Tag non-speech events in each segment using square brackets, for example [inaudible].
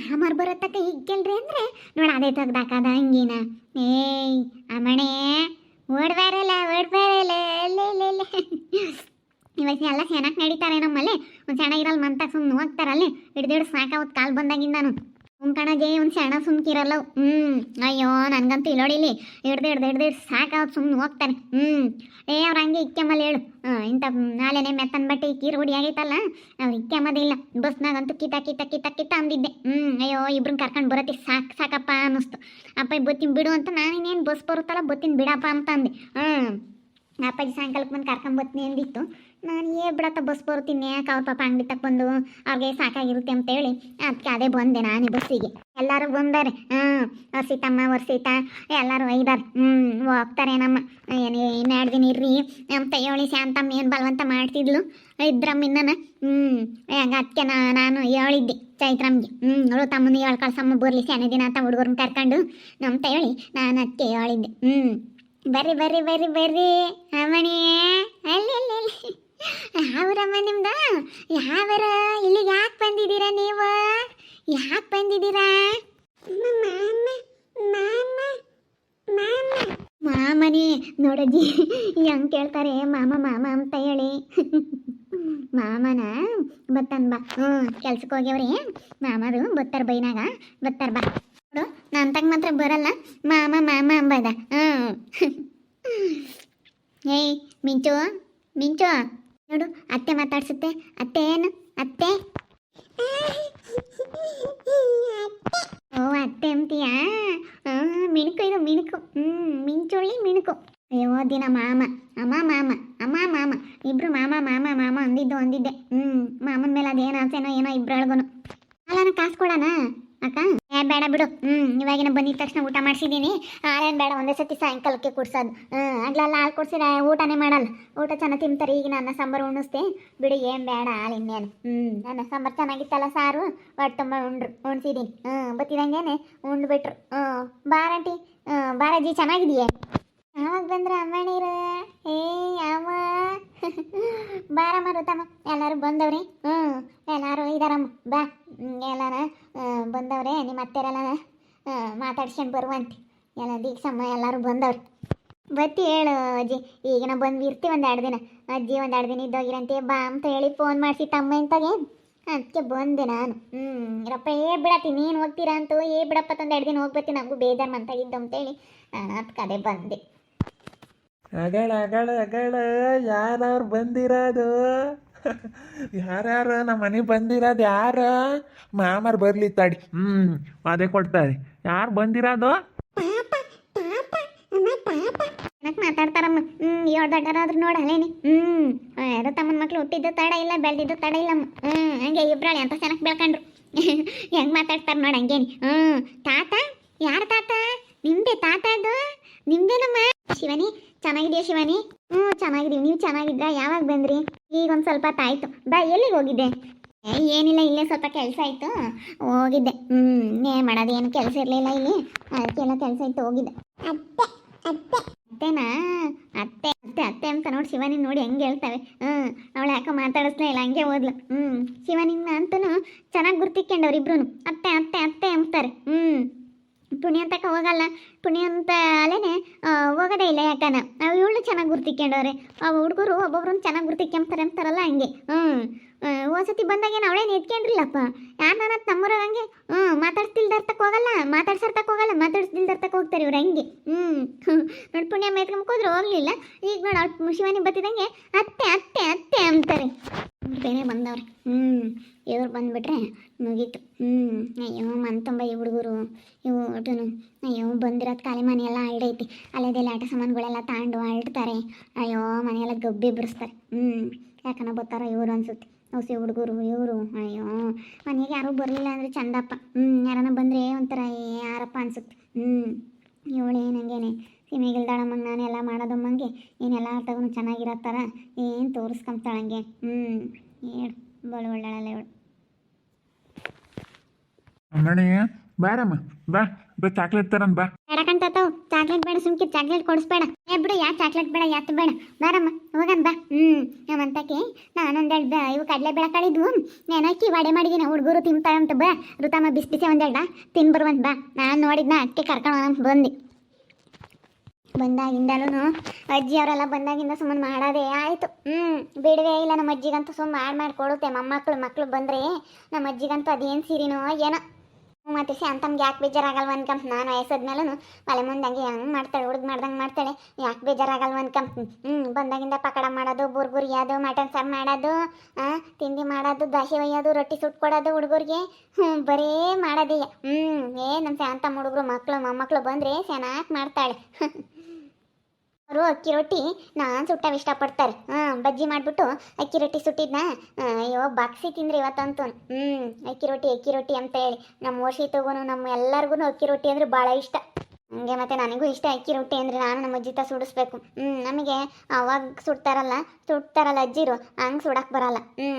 ಮಾಮಾರ್ ಬರತ್ತಕ್ಕ ಈಗ ಕೇಳ್ರಿ ಅಂದ್ರೆ? ನೋಡ ಅದೇ ತೆಗ್ದಾಕದ ಹಂಗಿನ. ಏಯ್, ಅಮ್ಮಣೆ ಓಡ್ಬಾರಲ್ಲ ಓಡ್ಬಾರಲ್ಲ ಇವತ್ತು ಎಲ್ಲ ಚೆನ್ನಾಗಿ ನಡೀತಾರೆ ನಮ್ಮಲ್ಲಿ ಒಂದು ಚೆನ್ನಾಗಿರಲ್ಲ ಮಂತ ಸುಮ್ಮನೆ ಹೋಗ್ತಾರಲ್ಲಿ ಹಿಡ್ದಿಡ್ ಸಾಕಾವತ್ ಕಾಲ್ ಬಂದಾಗಿಂದಾನು. ಹ್ಞೂ ಕಣಗೆ ಒಂದು ಸಣ್ಣ ಸುಮ್ಕಿರಲ್ಲ. ಹ್ಞೂ ಅಯ್ಯೋ, ನನಗಂತೂ ಇಲ್ಲೋಡಿಲಿ. ಹಿಡ್ದು ಹಿಡ್ದು ಹಿಡ್ದು ಸಾಕಾವ್ ಸುಮ್ಮನೆ ಹೋಗ್ತಾರೆ ಹ್ಞೂ ಏ, ಅವ್ರು ಹಂಗೆ ಇಕ್ಕಮ್ಮಲ್ಲಿ ಹೇಳು. ಇಂಥ ನಾಳೆನೆ ಮೆತ್ತನ್ ಬಟ್ಟೆ ಇಕ್ಕಿ ಹುಡಿ ಆಗೈತಲ್ಲ? ಅವ್ರು ಇಕ್ಕಮ್ಮದಿಲ್ಲ ಬಸ್ನಾಗಂತೂ ಕಿತ ಕಿತ ಕಿತ ಕಿತ ಅಂದಿದ್ದೆ. ಹ್ಞೂ ಅಯ್ಯೋ ಇಬ್ರನ್ನ ಕರ್ಕೊಂಡು ಬರತ್ತೆ ಸಾಕು, ಸಾಕಪ್ಪ ಅನ್ನಿಸ್ತು. ಅಪ್ಪ ಬತ್ತೀನಿ ಬಿಡು ಅಂತ ನಾನು ಇನ್ನೇನು ಬಸ್ ಬರುತ್ತಲ್ಲ, ಬತ್ತೀನಿ ಬಿಡಪ್ಪ ಅಂತ ಅಂದೆ. ಹ್ಞೂ ಅಪ್ಪಾಜಿ ಸಾಯಂಕಾಲಕ್ಕೆ ಬಂದು ಕರ್ಕೊಂಬತ್ತೀನಿ ಅಂದಿತ್ತು. ನಾನು ಏ ಬಿಡತ್ತ ಬಸ್ ಬರ್ತೀನಿ ಯಾಕೆ ಅವ್ರ ಪಾಪ ಅಂಗಡಿ ತಕ್ಕ ಬಂದು ಅವ್ರಿಗೆ ಸಾಕಾಗಿರುತ್ತೆ ಅಂತ ಹೇಳಿ ಅದಕ್ಕೆ ಅದೇ ಬಂದೆ ನಾನೇ ಬಸ್ಸಿಗೆ. ಎಲ್ಲರೂ ಬಂದಾರೆ. ಹ್ಞೂ ವರ್ಷಿತಮ್ಮ ವರ್ಷಿತ ಎಲ್ಲರೂ ಒಯ್ದಾರೆ ಹ್ಞೂ ಹೋಗ್ತಾರೆ ನಮ್ಮ, ಏನು ಇನ್ನೆರಡು ದಿನ ಇರ್ರಿ. ಅಂತ ಹೇಳಿ ಶಾಂತಮ್ಮ ಏನು ಬಲವಂತ ಮಾಡ್ತಿದ್ಲು? ಇದ್ರಮ್ಮಿಂದನ ಹ್ಞೂ ಹಂಗೆ ಅದಕ್ಕೆ ನಾನು ಹೇಳಿದ್ದೆ ಚೈತ್ರಮ್ಮಿಗೆ ಹ್ಞೂ ಅವಳು ತಮ್ಮನ ಹೇಳಿ ಕಳ್ಸಮ್ಮ, ಬರಲಿ ಶಾನೆ ದಿನ ಅಂತ ಹುಡುಗರನ್ನ ಕರ್ಕೊಂಡು ನಮ್ಮ ಹೇಳಿ ನಾನು ಅದಕ್ಕೆ ಹೇಳಿದ್ದೆ. ಹ್ಞೂ ಬರ್ರಿ ಬರ್ರಿ ಬರ್ರಿ ಬರ್ರಿ ಅಮ್ಮಣಿ ಅಲ್ಲಿ ಅಲ್ಲಿ ಅಲ್ಲಿ. ಯಾವ್ರಮ್ಮ ನಿಮ್ದು? ಯಾವರ? ಇಲ್ಲಿಗೆ ಯಾಕೆ ಬಂದಿದ್ದೀರಾ ನೀವು? ಯಾಕೆ ಬಂದಿದ್ದೀರಾ? ಮಾಮನಿ, ನೋಡಜ್ಜಿ, ಹೆಂಗ್ ಕೇಳ್ತಾರೆ? ಮಾಮ ಮಾಮ ಅಂತ ಹೇಳಿ. ಮಾಮನ ಬತ್ತನ್ ಬಾ. ಹ್ಞೂ ಕೆಲ್ಸಕ್ಕೆ ಹೋಗ್ಯವ್ರಿ. ಮಾಮದು ಬತ್ತಾರ ಬೈನಾಗ. ಬತ್ತಾರ ಬಾ. ನೋಡು, ನಾನು ತಗ ಮಾತ್ರ ಬರಲ್ಲ. ಮಾಮ ಮಾಮ ಅಂಬದ ಹ್ಞೂ. ಏಯ್, ಮಿಂಚು ಮಿಂಚು. ನೋಡು ಅತ್ತೆ ಮಾತಾಡ್ಸುತ್ತೆ. ಅತ್ತೆ ಏನು? ಅತ್ತೆ? ಓ ಅತ್ತೆ ಅಂತೀಯಾ? ಆ, ಮಿಣುಕು ಇದು ಮಿಣುಕು. ಹ್ಞೂ ಮಿಂಚುಳ್ಳಿ ಮಿಣುಕು. ಅಯ್ಯೋ ದಿನ ಮಾಮ. ಅಮ್ಮ ಮಾಮ. ಅಮ್ಮ ಮಾಮ. ಇಬ್ರು ಮಾಮ ಮಾಮ ಮಾಮ ಅಂದಿದ್ದು ಅಂದಿದ್ದೆ. ಹ್ಞೂ ಮಾಮನ ಮೇಲೆ ಅದೇನು ಆಸೆನೋ ಏನೋ ಇಬ್ರೊಳಗುನು. ಅಲ್ಲ ಕಾಸು ಕೊಡೋಣ ಅಕ್ಕ? ಏ ಬೇಡ ಬಿಡು. ಹ್ಞೂ ಇವಾಗಿನ ಬಂದಿದ ತಕ್ಷಣ ಊಟ ಮಾಡಿಸಿದ್ದೀನಿ ಹಾಲೇನು ಬೇಡ, ಒಂದೇ ಸತಿ ಸಾಯಂಕಾಲಕ್ಕೆ ಕುಡ್ಸೋದು. ಹ್ಞೂ ಆಗ್ಲೆಲ್ಲ ಹಾಲು ಕುಡ್ಸಿರ ಊಟನೇ ಮಾಡಲ್ಲ. ಊಟ ಚೆನ್ನಾಗಿ ತಿಂತಾರೆ, ಈಗ ನನ್ನ ಸಾಂಬಾರು ಉಣಿಸ್ತೆ ಬಿಡು, ಏನು ಬೇಡ, ಹಾಲು ಇನ್ನೇನು. ಹ್ಞೂ ನನ್ನ ಸಾಂಬಾರು ಚೆನ್ನಾಗಿತ್ತಲ್ಲ ಸಾರು, ಒಟ್ಟು ತುಂಬ ಉಂಡ್ರು ಉಣ್ಸಿದ್ದೀನಿ ಹ್ಞೂ ಬತ್ತಿದಂಗೇನೆ ಉಂಡ್ಬಿಟ್ರು. ಹ್ಞೂ ಬಾರಂಟಿ ಹ್ಞೂ ಬಾರಜ್ಜಿ ಚೆನ್ನಾಗಿದೆಯೇ ಯಾವಾಗ ಬಂದ್ರ ಅಮ್ಮಣ್ಣಿರ ಏ, ಅಮ್ಮ. ಬಾರಮ್ಮ ರುತಮ್ಮ ಎಲ್ಲರೂ ಬಂದವ್ರಿ? ಹ್ಞೂ ಎಲ್ಲರೂ ಇದಾರಮ್ಮ. ಬಾ. ಎಲ್ಲಾರ ಬಂದವ್ರೆ. ನಿಮ್ಮ ಅತ್ತೆರೆಲ್ಲ ಮಾತಾಡ್ಸ್ಕೊಂಡು ಬರುವಂತೆ. ಎಲ್ಲ ದೀಕ್ಷಮ್ಮ, ಎಲ್ಲರೂ ಬಂದವ್ರಿ. ಬತ್ತಿ ಹೇಳು ಅಜ್ಜಿ. ಈಗ ನಾ ಬಂದು ಇರ್ತೀವಿ ಒಂದು ಎರಡು ದಿನ. ಅಜ್ಜಿ ಒಂದು ಎರಡು ದಿನ ಇದ್ದೋಗಿರಂತೆ. ಬಾ ಅಂತ ಹೇಳಿ ಫೋನ್ ಮಾಡಿಸಿ ತಮ್ಮ ಇಂತಾಗೆ. ಅದಕ್ಕೆ ಬಂದೆ ನಾನು. ಹ್ಞೂ ರಪ್ಪ ಏ ಬಿಡತ್ತಿ, ನೀನು ಹೋಗ್ತೀರಾ ಅಂತೂ? ಏ ಬಿಡಪ್ಪ, ತಂದು ಎರಡು ದಿನ ಹೋಗ್ಬತ್ತಿ. ನನಗೂ ಬೇಜಾರು ಮಂತಾಗಿದ್ದು ಅಂತೇಳಿ. ನಾನು ಅದಕ್ಕೆ ಅದೇ ಬಂದೆ. ಅಗಳ ಅಗಳ ಅಗಳ ಯಾರು ಬಂದಿರೋದು? ಯಾರ್ಯಾರು ನಮ್ಮ ಮನೆಗೆ ಬಂದಿರೋದು ಯಾರು? ಮಾಮರ್ ಬರ್ಲಿ ತಡಿ. ಹ್ಞೂ ಅದೇ ಕೊಡ್ತಾರೆ. ಯಾರು ಬಂದಿರೋದು? ಮಾತಾಡ್ತಾರಮ್ಮ? ಹ್ಞೂ ಏಳು ದೊಡ್ಡರಾದ್ರು ನೋಡಲೇನಿ ಹ್ಮ್, ಯಾರೋ ತಮ್ಮನ ಮಕ್ಳು ಹುಟ್ಟಿದ್ದು ತಡ ಇಲ್ಲ, ಬೆಳೆದಿದ್ದು ತಡ ಇಲ್ಲಮ್ಮ. ಹ್ಮ್, ಹಂಗೆ ಇಬ್ರಾಳಿ ಅಂತ ಚೆನ್ನಾಗಿ ಬೆಳ್ಕೊಂಡ್ರು. ಹೆಂಗ್ ಮಾತಾಡ್ತಾರ ನೋಡಿ ಹಂಗೇನಿ. ಹ್ಞೂ ತಾತ? ಯಾರ ತಾತ? ನಿಮ್ದೆ ತಾತ ಅದು ನಿಮ್ದೇನಮ್ಮ ಶಿವನಿ? ಚೆನ್ನಾಗಿದೆಯಾ ಶಿವಾನಿ? ಹ್ಞೂ ಚೆನ್ನಾಗಿದ್ದೀವಿ ನೀವು ಚೆನ್ನಾಗಿದ್ರಾ? ಯಾವಾಗ ಬಂದ್ರಿ? ಈಗ ಒಂದು ಸ್ವಲ್ಪ ತಾಯ್ತು ಬಾ, ಎಲ್ಲಿಗೆ ಹೋಗಿದ್ದೆ? ಏನಿಲ್ಲ, ಇಲ್ಲೇ ಸ್ವಲ್ಪ ಕೆಲಸ ಆಯಿತು ಹೋಗಿದ್ದೆ. ಹ್ಞೂ ಮಾಡೋದು ಏನು? ಕೆಲಸ ಇರಲಿಲ್ಲ ಇಲ್ಲಿ. ಅದಕ್ಕೆಲ್ಲ ಕೆಲಸ ಇತ್ತು, ಹೋಗಿದ್ದೆ. ಅತ್ತೆ ಅತ್ತೆ. ಅತ್ತೆನಾ? ಅತ್ತೆ ಅತ್ತೆ ಅತ್ತೆ ಅಂತ ನೋಡಿ ಶಿವಾನಿ ನೋಡಿ ಹೆಂಗೆ ಹೇಳ್ತಾವೆ ಹ್ಞೂ ಅವಳು ಯಾಕೋ ಮಾತಾಡಿಸ್ಲೇ ಇಲ್ಲ, ಹಂಗೆ ಓದ್ಲು ಹ್ಞೂ ಶಿವಾನಿನ ಅಂತೂ ಚೆನ್ನಾಗಿ ಗುರ್ತಿಕ್ಕೊಂಡವ್ರು ಇಬ್ರು ಅತ್ತೆ ಅತ್ತೆ ಅತ್ತೆ ಅಂತಾರೆ. ಹ್ಞೂ ಪುಣ್ಯ ಅಂತಕ ಹೋಗಲ್ಲ. ಪುಣ್ಯ ಅಂತ ಅಲ್ಲೇನೆ ಹೋಗೋದೇ ಇಲ್ಲ ಯಾಕನ? ನಾವು ಇವಳು ಚೆನ್ನಾಗಿ ಗುರ್ತಿಕ್ಕೊಂಡವ್ರೆ ಆ ಹುಡುಗರು ಒಬ್ಬೊಬ್ರನ್ನ ಚೆನ್ನಾಗಿ ಗುರ್ತಿಕ್ಕೊಂತಾರೆ ಅಂತಾರಲ್ಲ ಹಂಗೆ. ಹ್ಞೂ ಒಂದ್ಸತಿ ಬಂದಾಗೇನು ಅವಳೇನು ಎತ್ಕೊಂಡ್ರಿಲ್ಲಪ್ಪ ಯಾರು ನನ್ನ ತಮ್ಮರ ಹಂಗೆ? ಹ್ಞೂ ಮಾತಾಡ್ತಿಲ್ದರ್ತಕ್ಕೆ ಹೋಗಲ್ಲ ಮಾತಾಡ್ಸರ್ತಕ್ಕೆ ಹೋಗಲ್ಲ ಮಾತಾಡ್ಸ್ತಿಲ್ದರ್ತಕ್ಕೆ ಹೋಗ್ತಾರೆ ಇವ್ರು ಹಂಗೆ. ಹ್ಞೂ ನೋಡಿ ಪುಣ್ಯ ಮೇತ್ಕೊಂಬಕ್ಕೆ ಹೋದ್ರೆ ಹೋಗ್ಲಿಲ್ಲ. ಈಗ ನೋಡಿ ಅವ್ಳು ಶಿವಾನಿ ಬತ್ತಿದಂಗೆ ಅತ್ತೆ ಅತ್ತೆ ಅತ್ತೆ ಅಂತಾರೆ. ಬೇರೆ ಬಂದವ್ರೆ. ಹ್ಞೂ ಇವ್ರು ಬಂದ್ಬಿಟ್ರೆ ಮುಗೀತು. ಹ್ಞೂ ಅಯ್ಯೋ ಮನ್ ತುಂಬ ಈ ಹುಡುಗರು. ಇವು ಒಟ್ಟುನು ಅಯ್ಯೋ, ಬಂದಿರೋದು ಖಾಲಿ ಮನೆಯೆಲ್ಲ ಹರಡೈತಿ ಅಲ್ಲದೆಲ್ಲ ಆಟ ಸಾಮಾನುಗಳೆಲ್ಲ ತಾಂಡು ಅಳ್ತಾರೆ. ಅಯ್ಯೋ, ಮನೆಯೆಲ್ಲ ಗಬ್ಬಿ ಬಿಡಿಸ್ತಾರೆ ಹ್ಞೂ ಯಾಕನ ಬರ್ತಾರೋ ಇವರು ಅನ್ಸುತ್ತೆ. ಹೊಸ ಹುಡುಗರು, ಇವರು. ಅಯ್ಯೋ, ಮನೆಗೆ ಯಾರೂ ಬರಲಿಲ್ಲ ಅಂದರೆ ಚಂದಪ್ಪ. ಹ್ಞೂ ಯಾರನ್ನ ಬಂದರೆ ಒಂಥರ ಯಾರಪ್ಪ ಅನ್ಸುತ್ತೆ. ಹ್ಞೂ ಇವಳೇ ನಂಗೇನೆ ನಾನು ನಾನೆಲ್ಲ ಮಾಡೋದಮ್ಮಂಗೆ ನೀನೆಲ್ಲ ತಗೊಂಡು ಚೆನ್ನಾಗಿರೋ ಥರ ಏನು ತೋರಿಸ್ಕೊಂತಾಳಂಗೆ ಹ್ಞೂ ಹೇಳು ಬಳು ಒಳ್ಳಾಳಲ್ಲ ಹೇಳು ಅಮ್ಮಣಿ ಬಾರಮ್ಮ ಬಾ ಬಾ ಚಾಕ್ಲೇಟ್ ತರನ್ ಬಾ. ಬೇಡ ಕಣ್ತಾತವ್ ಚಾಕ್ಲೇಟ್ ಬೇಡ ಸುಮ್ಕಿ ಚಾಕ್ಲೇಟ್ ಕೊಡಿಸ್ಬೇಡ. ಏ ಬಿಡು ಯಾ ಚಾಕ್ಲೇಟ್ ಬೇಡ ಯಾತ್ ಬೇಡ. ಬಾರಮ್ಮ ಹೋಗನ್ ಬಾ. ಹ್ಮ್ ನಮ್ಮಂತಕ್ಕೆ ನಾನೊಂದೆರಡು ಇವು ಕಡಲೆ ಬೇಡ ಕಳಿದ್ವು. ನೆನಕ್ಕಿ ವಡೆ ಮಾಡಿದ್ದೀನಿ ಹುಡುಗರು ತಿಂತಾವಂತ ಬಾ. ಋತಮ್ಮ ಬಿಸಿ ಬಿಸಿ ಒಂದೆರಡ ತಿನ್ ಬರುವಂತ ಬಾ. ನಾನು ನೋಡಿದ್ನ ಅದಕ್ಕೆ ಕರ್ಕೊಂಡು ಬಂದು. ಬಂದಾಗಿಂದಲೂ ಅಜ್ಜಿ ಅವರೆಲ್ಲ ಬಂದಾಗಿಂದ ಸುಮ್ಮನೆ ಮಾಡೋದೇ ಆಯಿತು. ಹ್ಞೂ ಬಿಡವೇ ಇಲ್ಲ ನಮ್ಮ ಅಜ್ಜಿಗಂತೂ ಸುಮ್ಮನೆ ಮಾಡಿ ಮಾಡಿ ಕೊಡುತ್ತೆ ಮೊಮ್ಮಕ್ಕಳು ಮಕ್ಕಳು ಬಂದರೆ ನಮ್ಮ ಅಜ್ಜಿಗಂತೂ ಅದೇನು ಸೀರಿನೋ ಏನೋ. ಮತ್ತೆ ಶಾಂತಮ್ಗೆ ಯಾಕೆ ಬೇಜಾರಾಗಲ್ವ ಅನ್ಕಂಪ್ ನಾನು ವಯಸ್ಸಾದ್ಮೇಲೂ ಮಲೆ ಮುಂದೆ ಹಂಗೆ ಮಾಡ್ತಾಳೆ ಹುಡುಗ ಮಾಡ್ದಂಗೆ ಮಾಡ್ತಾಳೆ. ಯಾಕೆ ಬೇಜಾರಾಗಲ್ವ ಅನ್ಕಂಪ್ ಹ್ಞೂ ಬಂದಾಗಿಂದ ಪಕಡ ಮಾಡೋದು ಬುರ್ಗುರಿಯೋದು ಮಟನ್ ಸಾರು ಮಾಡೋದು ತಿಂಡಿ ಮಾಡೋದು ದಾಸಿ ಒಯ್ಯೋದು, ರೊಟ್ಟಿ ಸುಟ್ಕೊಡೋದು ಹುಡುಗರಿಗೆ. ಹ್ಞೂ ಬರೇ ಮಾಡೋದೇ ಹ್ಞೂ ಏ ನಮ್ಮ ಶಾಂತಮ್ಮ ಹುಡುಗರು ಮಕ್ಕಳು ಮೊಮ್ಮಕ್ಕಳು ಬಂದರೆ ಚೆನ್ನಾಗಿ ಮಾಡ್ತಾಳೆ. [laughs] ಅವರು ಅಕ್ಕಿ ರೊಟ್ಟಿ ನಾನು ಸುಟ್ಟವು ಇಷ್ಟಪಡ್ತಾರೆ. ಹಾಂ, ಬಜ್ಜಿ ಮಾಡಿಬಿಟ್ಟು ಅಕ್ಕಿ ರೊಟ್ಟಿ ಸುಟ್ಟಿದ್ನ. ಅಯ್ಯೋ, ಬಾಕ್ಸಿ ತಿಂದ್ರೆ ಇವತ್ತಂತೂ. ಹ್ಞೂ ಅಕ್ಕಿ ರೊಟ್ಟಿ ಅಕ್ಕಿ ರೊಟ್ಟಿ ಅಂತ ಹೇಳಿ. ನಮ್ಮ ಓಶಿತಗೂ ನಮ್ಮ ಎಲ್ಲರಿಗೂ ಅಕ್ಕಿ ರೊಟ್ಟಿ ಅಂದರೆ ಭಾಳ ಇಷ್ಟ. ಹಂಗೆ ಮತ್ತು ನನಗೂ ಇಷ್ಟ ಅಕ್ಕಿ ರೊಟ್ಟಿ ಅಂದರೆ ನಾನು ನಮ್ಮ ಅಜ್ಜಿ ತ ಸುಡಿಸ್ಬೇಕು. ಹ್ಞೂ ನಮಗೆ ಅವಾಗ ಸುಡ್ತಾರಲ್ಲ ಸುಡ್ತಾರಲ್ಲ ಅಜ್ಜಿರು, ಹಂಗೆ ಸುಡಕ್ಕೆ ಬರಲ್ಲ. ಹ್ಞೂ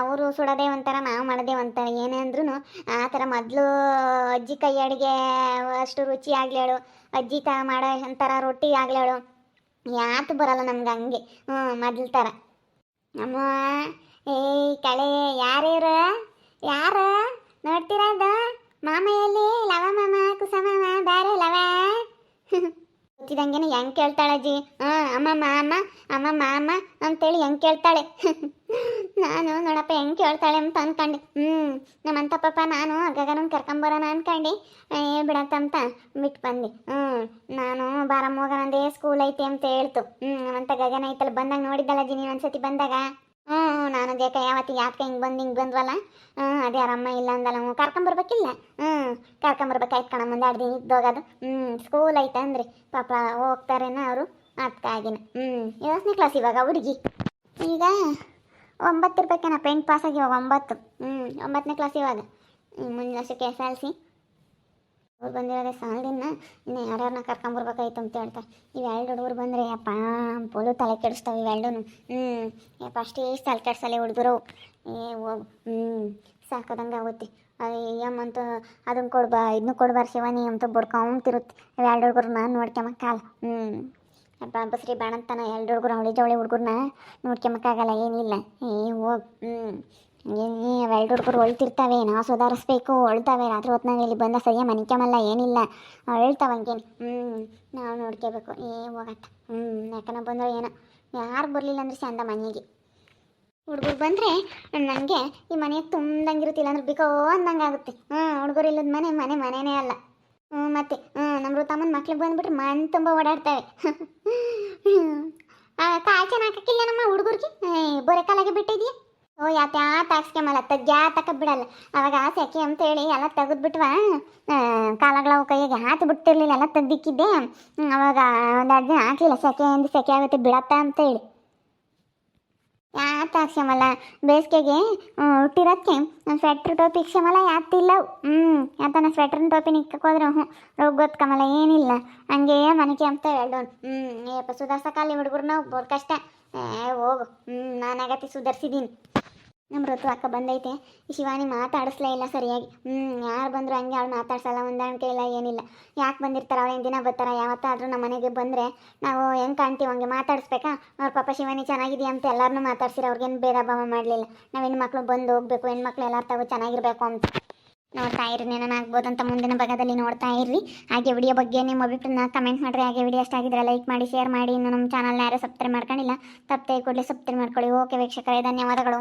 ಅವರು ಸುಡೋದೇ ಒಂಥರ, ನಾವು ಮಾಡೋದೇ ಒಂಥರ. ಏನೇ ಅಂದ್ರೂ ಆ ಥರ ಮೊದಲು ಅಜ್ಜಿ ಕೈ ಅಡುಗೆ ಅಷ್ಟು ರುಚಿ ಆಗ್ಲೇಳು ಅಜ್ಜಿ ತ ಮಾಡೋ ಒಂಥರ ರೊಟ್ಟಿ ಆಗ್ಲೇಳು ಯಾತು ಬರಲ್ಲ ನಮ್ಗೆ ಹಂಗೆ. ಹ್ಞೂ, ಮೊದಲ ಥರ ಅಮ್ಮ ಏಯ್ ಕಳೆ ಯಾರೇವ್ರ ಯಾರ? ನೋಡ್ತಿರೋದ ಮಾಮ ಎಲ್ಲಿ ಲವ ಮಾಮ ಕುಸ ಮಾಮ ಲವ. [laughs] ಗೊತ್ತಿದಂಗೆನೆ ಹೆಂಗೆ ಕೇಳ್ತಾಳೆ ಅಜ್ಜಿ? ಹಾಂ, ಅಮ್ಮ, ಮಾಮ ಅಮ್ಮ, ಮಾಮ ಅಂತೇಳಿ ಹೆಂಗೆ ಕೇಳ್ತಾಳೆ? [laughs] ನಾನು ನೋಡಪ್ಪ ಹೆಂಗೆ ಕೇಳ್ತಾಳೆ ಅಂತ ಅಂದ್ಕೊಂಡೆ ಹ್ಞೂ ನಮ್ಮಂತ ಪಾಪ ನಾನು ಗಗನ ಕರ್ಕೊಂಬರೋಣ ಅಂದ್ಕೊಂಡು ಏ, ಬಿಡತ್ತಂತ ಬಿಟ್ಟು ಬಂದೆ. ಹ್ಞೂ ನಾನು ಬಾರಮ್ಮ ಹೋಗೋಣ ಅಂದೆ ಸ್ಕೂಲ್ ಐತೆ ಅಂತ ಹೇಳ್ತು. ಹ್ಞೂ ನಮ್ಮಂತ ಗಗನ ಐತಲ್ಲ ಬಂದಾಗ ನೋಡಿದ್ದಲ್ಲ ಅಜ್ಜಿ ನೀನು ಒಂದ್ಸತಿ ಬಂದಾಗ? ನಾನು ದೇಕ ಯಾವತ್ತಿ ಯಾಕೆ ಹಿಂಗೆ ಬಂದು ಹಿಂಗೆ ಬಂದ್ವಲ್ಲ? ಹ್ಞೂ ಅದೇ ಆರಮ್ಮ ಇಲ್ಲ ಅಂದಲ್ಲ ಹ್ಞೂ ಕರ್ಕೊಂಬರ್ಬೇಕಿಲ್ಲ ಹ್ಞೂ ಕರ್ಕೊಂಬರ್ಬೇಕಾಯ್ತು ಕಣ ಮುಂದೆ ಎರಡು ದಿನ ಇದ್ದೋಗೋದು. ಹ್ಞೂ ಸ್ಕೂಲ್ ಐತೆ ಅಂದ್ರೆ. ಪಾಪ ಹೋಗ್ತಾರೇನ ಅವರು? ಅದಕ್ಕಾಗಿನ ಹ್ಞೂ ಎಷ್ಟನೇ ಕ್ಲಾಸ್ ಇವಾಗ ಹುಡುಗಿ. ಈಗ ಒಂಬತ್ತು ಇರ್ಬೇಕೇನಪ್ಪ ಎಂಟು ಪಾಸ್ ಆಗಿವಾಗ ಒಂಬತ್ತು. ಹ್ಞೂ ಒಂಬತ್ತನೇ ಕ್ಲಾಸ್ ಇವಾಗ. ಮುಂದಿನ ವರ್ಷಕ್ಕೆ ಎಸ್ ಎಲ್ ಸಿ. ಅವ್ರು ಬಂದಿರೋದೇ ಸಾಲದಿನ ಇನ್ನು ಯಾರ್ಯಾರನ್ನ ಕರ್ಕೊಂಬರ್ಬೇಕಾಯ್ತು ಅಂತ ಹೇಳ್ತಾರೆ. ಇವೆರಡು ಹುಡುಗರು ಬಂದರೆ ಅಪ್ಪ ಪೋಲು ತಲೆ ಕೆಡಿಸ್ತಾವೆ ಇವೆರಡೂ ಹ್ಞೂ ಯಪ್ಪ, ಅಷ್ಟೇ ತಲೆ ಕೆಡ್ಸಲ್ಲ ಹುಡುಗರು. ಏ, ಹೋಗು ಹ್ಞೂ ಸಾಕೋದಂಗೆ ಆಗುತ್ತೆ. ಅಯ್ಯಮ್ಮಂತೂ ಅದನ್ನು ಕೊಡ್ಬಾ ಇದನ್ನು ಕೊಡ್ಬಾರ ಶಿವಾನಿ, ಅಂತ ಬಡ್ಕೊಂತಿರುತ್ತೆ ಇವೆರಡು ಹುಡುಗರನ್ನ ನೋಡ್ಕೊಂಬ ಕಾಲ. ಹ್ಞೂ ಅಪ್ಪ ಬಸ್ರಿ ಬಾಣಂತನ. ಎರಡು ಹುಡುಗರು ಅವಳಿ ಜವಳಿ ಹುಡುಗರನ್ನ ನೋಡ್ಕೊಂಬಕ್ಕಾಗಲ್ಲ ಏನಿಲ್ಲ. ಏ, ಹೋಗ್ ಹ್ಞೂ ಎರಡು ಹುಡುಗರು ಹೊಳ್ತಿರ್ತಾವೆ ನಾವು ಸುಧಾರಿಸ್ಬೇಕು, ಅಳ್ತಾವೆ. ರಾತ್ರಿ ಹೊತ್ನಾಗ ಇಲ್ಲಿ ಬಂದ ಸರಿಯ ಮನಿಕಮಲ್ಲ ಏನಿಲ್ಲ. ಅಳ್ತಾವ ಹಂಗೇನು ಹ್ಞೂ ನಾವು ನೋಡ್ಕೋಬೇಕು. ಏ, ಹೋಗತ್ತ. ಹ್ಞೂ ಯಾಕನ ಬಂದ್ರೆ ಏನೋ. ಯಾರು ಬರಲಿಲ್ಲ ಅಂದ್ರೆ ಚಂದ ಮನೆಗೆ. ಹುಡುಗರು ಬಂದರೆ ನನಗೆ ಈ ಮನೆ ತುಂಬ್ದಂಗಿರುತ್ತಿಲ್ಲ ಅಂದ್ರೆ ಬಿಕೋ ಅಂದಂಗೆ ಆಗುತ್ತೆ ಹ್ಞೂ ಹುಡುಗರು ಇಲ್ಲದ ಮನೆ ಮನೆ, ಮನೆನೇ ಅಲ್ಲ. ಹ್ಞೂ ಮತ್ತೆ ಹ್ಞೂ ನಮ್ಮ ಋತಮ್ಮನ ಮಕ್ಳಿಗೆ ಬಂದ್ಬಿಟ್ರೆ ಮನ್ ತುಂಬ ಓಡಾಡ್ತವೆ. [laughs] ಕಾಯಿ ಚೆನ್ನಾಗಿ ಹಾಕಿಲ್ಲ ನಮ್ಮ ಹುಡುಗರಿಗೆ? ಬೊರೆ ಕಾಲಾಗೆ ಬಿಟ್ಟಿದ್ಯಾ? ಓ ಯಾತ ಯಾತ ಹಾಕ್ಸ್ಕೊಂಬಲ್ಲ ತಗ್ಗ್ಯಾ ತಕ ಬಿಡಲ್ಲ. ಅವಾಗ ಸೆಕೆ ಅಂತ ಹೇಳಿ ಎಲ್ಲ ತೆಗೆದ್ಬಿಟ್ವ ಕಾಲಗಳ ಕೈಗೆ ಹಾತು ಬಿಟ್ಟಿರ್ಲಿಲ್ಲ, ಎಲ್ಲ ತೆಗ್ದಿಕ್ಕಿದ್ದೆ. ಅವಾಗ ಒಂದೆರಡು ದಿನ ಹಾಕ್ಲಿಲ್ಲ, ಸೆಕೆ ಅಂದ್ರೆ ಸೆಕೆ ಆಗುತ್ತೆ ಬಿಡತ್ತ ಅಂತ ಹೇಳಿ. ಯಾತ ಹಾಕ್ಸ್ಕೊಂಬಲ್ಲ ಬೇಸಿಗೆಗೆ ಹುಟ್ಟಿರೋದಕ್ಕೆ ಸ್ವೆಟ್ರ್ ಟೋಪಿ ಇಕ್ಸ್ಕೊಂಬಲ್ಲ ಯಾತಿಲ್ಲ ಹ್ಞೂ ಯಾತನ ಸ್ವೆಟ್ರನ್ ಟೋಪಿ ನಿಕ್ಕೋದ್ರೆ ಹ್ಞೂ ರೋಗ ಗೊತ್ಕಮಲ್ಲ ಏನಿಲ್ಲ. ಹಂಗೆ ಮನೆಗೆ ಅಂತ ಹೇಳೋನು ಹ್ಞೂ ಏಪ್ಪ ಸುಧಾರ್ಸಕ್ಕಾಲಿ ಹುಡುಗರು ನಾವು ಬೋರ್ ಕಷ್ಟ. ಏ, ಹೋಗು. ಹ್ಞೂ ನಾನು ಆಗತ್ತೆ ಸುಧಾರಿಸಿದ್ದೀನಿ ನಮ್ಮ ಋತು ಅಕ್ಕ ಬಂದೈತೆ. ಶಿವಾನಿ ಮಾತಾಡಿಸ್ಲೇ ಇಲ್ಲ ಸರಿಯಾಗಿ. ಹ್ಞೂ ಯಾರು ಬಂದ್ರು ಹಂಗೆ ಅವ್ಳು ಮಾತಾಡ್ಸಲ್ಲ, ಹೊಂದಾಣಿಕೆ ಇಲ್ಲ, ಏನಿಲ್ಲ. ಯಾಕೆ ಬಂದಿರ್ತಾರ, ಅವಳು ದಿನ ಬರ್ತಾರೆ, ಯಾವತ್ತಾದ್ರೂ ನಮ್ಮ ಮನೆಗೆ ಬಂದರೆ ನಾವು ಹೆಂಗೆ ಕಾಣ್ತೀವಿ ಹಂಗೆ ಮಾತಾಡಿಸ್ಬೇಕಾ? ಅವ್ರ ಪಾಪ ಶಿವಾನಿ ಚೆನ್ನಾಗಿದೆಯಾ ಅಂತ ಎಲ್ಲರನ್ನೂ ಮಾತಾಡ್ಸಿರ ಅವ್ರಿಗೇನು ಭೇದ ಭಾವ ಮಾಡಲಿಲ್ಲ. ನಾವು ಹೆಣ್ಮಕ್ಳು ಬಂದು ಹೋಗ್ಬೇಕು, ಹೆಣ್ಮಕ್ಳು ಎಲ್ಲರ ತಾವು ಚೆನ್ನಾಗಿರಬೇಕು ಅಂತ. ನೋಡ್ತಾ ಇರ್ರಿ ಆಗ್ಬೋದು ಅಂತ ಮುಂದಿನ ಭಾಗದಲ್ಲಿ ನೋಡ್ತಾ ಇರ್ರಿ. ಹಾಗೆ ವಿಡಿಯೋ ಬಗ್ಗೆ ನಿಮ್ಮ ಅಭಿಪ್ರಾಯನ ಕಮೆಂಟ್ ಮಾಡಿರಿ. ಹಾಗೆ ವಿಡಿಯೋ ಆಗಿದ್ರೆ ಲೈಕ್ ಮಾಡಿ, ಶೇರ್ ಮಾಡಿ. ಇನ್ನು ನಮ್ಮ ಚಾನಲ್ನ ಯಾರು ಸಬ್ಸ್ಕ್ರೈಬ್ ಮಾಡ್ಕೊಂಡಿಲ್ಲ, ತಪ್ಪದೆ ಕೂಡಲೇ ಸಬ್ಸ್ಕ್ರೈಬ್ ಮಾಡ್ಕೊಳ್ಳಿ. ಓಕೆ ವೀಕ್ಷಕರೇ, ಧನ್ಯವಾದಗಳು.